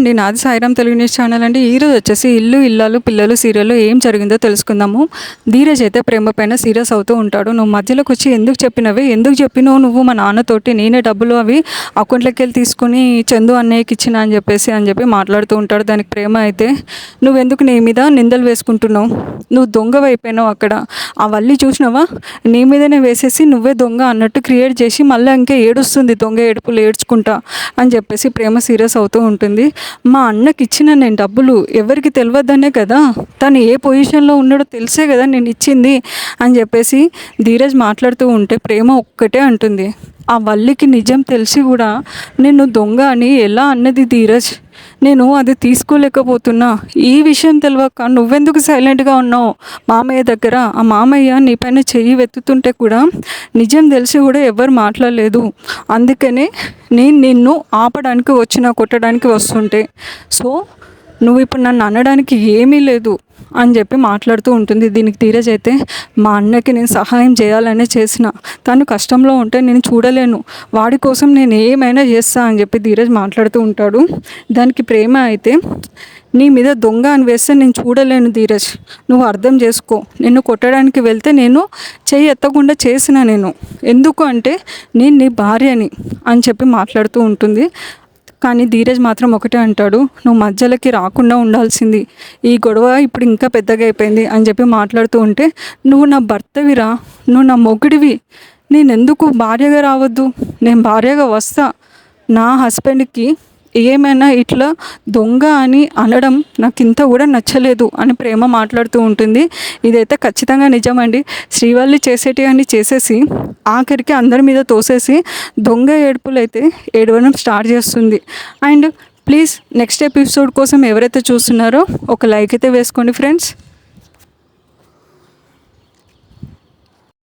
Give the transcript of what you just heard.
అండి. నాది Sairam Telugu news channel అండి. ఈరోజు వచ్చేసి ఇల్లు ఇల్లాలు పిల్లలు సీరియల్లో ఏం జరిగిందో తెలుసుకుందాము. ధీరజ్ అయితే ప్రేమ పైన సీరియస్ అవుతూ ఉంటాడు. నువ్వు మధ్యలోకి వచ్చి ఎందుకు చెప్పినవి? ఎందుకు చెప్పినావు నువ్వు మా నాన్నతోటి? నేనే డబ్బులు అవి అకౌంట్లోకి వెళ్ళి తీసుకుని చందు అన్నయ్యకి ఇచ్చిన అని చెప్పేసి అని చెప్పి మాట్లాడుతూ ఉంటాడు. దానికి ప్రేమ అయితే నువ్వెందుకు నీ మీద నిందలు వేసుకుంటున్నావు? నువ్వు దొంగ అయిపోయినావు అక్కడ. ఆ వల్లి చూసినావా? నీ మీదనే వేసేసి నువ్వే దొంగ అన్నట్టు క్రియేట్ చేసి మళ్ళీ ఇంకా ఏడుస్తుంది. దొంగ ఏడుపులు ఏడ్చుకుంటా అని చెప్పేసి ప్రేమ సీరియస్ అవుతూ ఉంటుంది. మా అన్నకి ఇచ్చిన నేను డబ్బులు ఎవరికి తెలియదనే కదా. తను ఏ పొజిషన్లో ఉన్నాడో తెలిసే కదా నేను ఇచ్చింది అని చెప్పేసి ధీరజ్ మాట్లాడుతూ ఉంటే ప్రేమ ఒక్కటే అంటుంది. ఆ వల్లికి నిజం తెలిసి కూడా నేను దొంగ అని ఎలా అన్నది ధీరజ్? నేను అది తీసుకోలేకపోతున్నా. ఈ విషయం తెలియక నువ్వెందుకు సైలెంట్గా ఉన్నావు? మామయ్య దగ్గర ఆ మామయ్య నీ పైన చెయ్యి వెతుతుంటే కూడా నిజం తెలిసి కూడా ఎవరు మాట్లాడలేదు. అందుకనే నేను నిన్ను ఆపడానికి వచ్చిన కొట్టడానికి వస్తుంటే. సో నువ్వు ఇప్పుడు నన్ను అనడానికి ఏమీ లేదు. అని చెప్పి మాట్లాడుతూ ఉంటుంది. దీనికి ధీరజ్ అయితే మా అన్నకి నేను సహాయం చేయాలనే చేసిన. తను కష్టంలో ఉంటే నేను చూడలేను. వాడి కోసం నేను ఏమైనా చేస్తా అని చెప్పి ధీరజ్ మాట్లాడుతూ ఉంటాడు. దానికి ప్రేమ అయితే నీ మీద దొంగ అని వేస్తే నేను చూడలేను ధీరజ్. నువ్వు అర్థం చేసుకో. నిన్ను కొట్టడానికి వెళ్తే నేను చెయ్యి ఎత్తకుండా చేసిన నేను. ఎందుకు అంటే నేను నీ భార్యని అని చెప్పి మాట్లాడుతూ ఉంటుంది. కానీ ధీరజ్ మాత్రం ఒకటే అంటాడు నువ్వు మధ్యలోకి రాకుండా ఉండాల్సింది. ఈ గొడవ ఇప్పుడు ఇంకా పెద్దగా అయిపోయింది అని చెప్పి మాట్లాడుతూ ఉంటే నువ్వు నా భర్తవిరా నువ్వు నా మొగుడివి. నేనెందుకు భార్యగా రావద్దు? నేను భార్యగా వస్తా. నా హస్బెండ్కి ఏమైనా ఇట్లా దొంగ అని అనడం నాకు ఇంత కూడా నచ్చలేదు అని ప్రేమ మాట్లాడుతూ ఉంటుంది. ఇదైతే ఖచ్చితంగా నిజమండి. శ్రీవల్లి చేసేటి అని చేసేసి ఆఖరికి అందరి మీద తోసేసి దొంగ ఏడుపులు అయితే ఏడవడం స్టార్ట్ చేస్తుంది. అండ్ ప్లీజ్ నెక్స్ట్ ఎపిసోడ్ కోసం ఎవరైతే చూస్తున్నారో ఒక లైక్ అయితే వేసుకోండి ఫ్రెండ్స్.